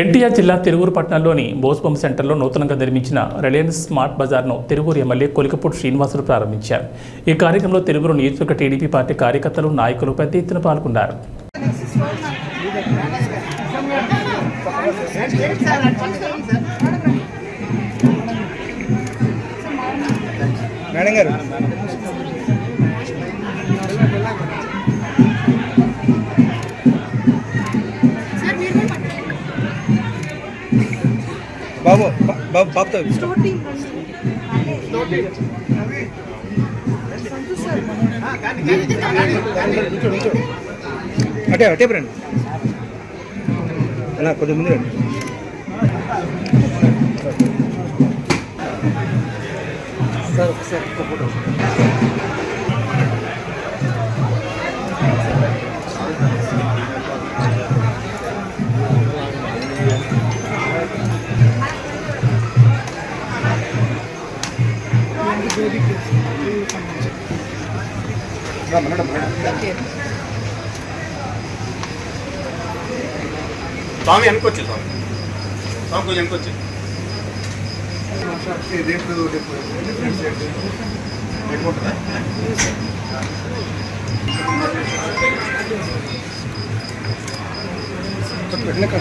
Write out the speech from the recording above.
ఎన్టీఆర్ జిల్లా తిరువూరు పట్టణంలోని బోస్బొమ్మ సెంటర్లో నూతనంగా నిర్మించిన రిలయన్స్ స్మార్ట్ బజార్ను తిరువూరు ఎమ్మెల్యే కొలికపూడి శ్రీనివాసులు ప్రారంభించారు. ఈ కార్యక్రమంలో తిరువురు నియోజకవర్గ టీడీపీ పార్టీ కార్యకర్తలు నాయకులు పెద్ద ఎత్తున పాల్గొన్నారు. మేడం గారు. బాబు బా- బాబు బాబుతో అటే అటే రండి. అలా కొద్ది ముందు రండి. సార్ ఒకసారి స్వామి వెనకొచ్చు స్వామి. స్వామి కొంచెం వెనకొచ్చు వెనక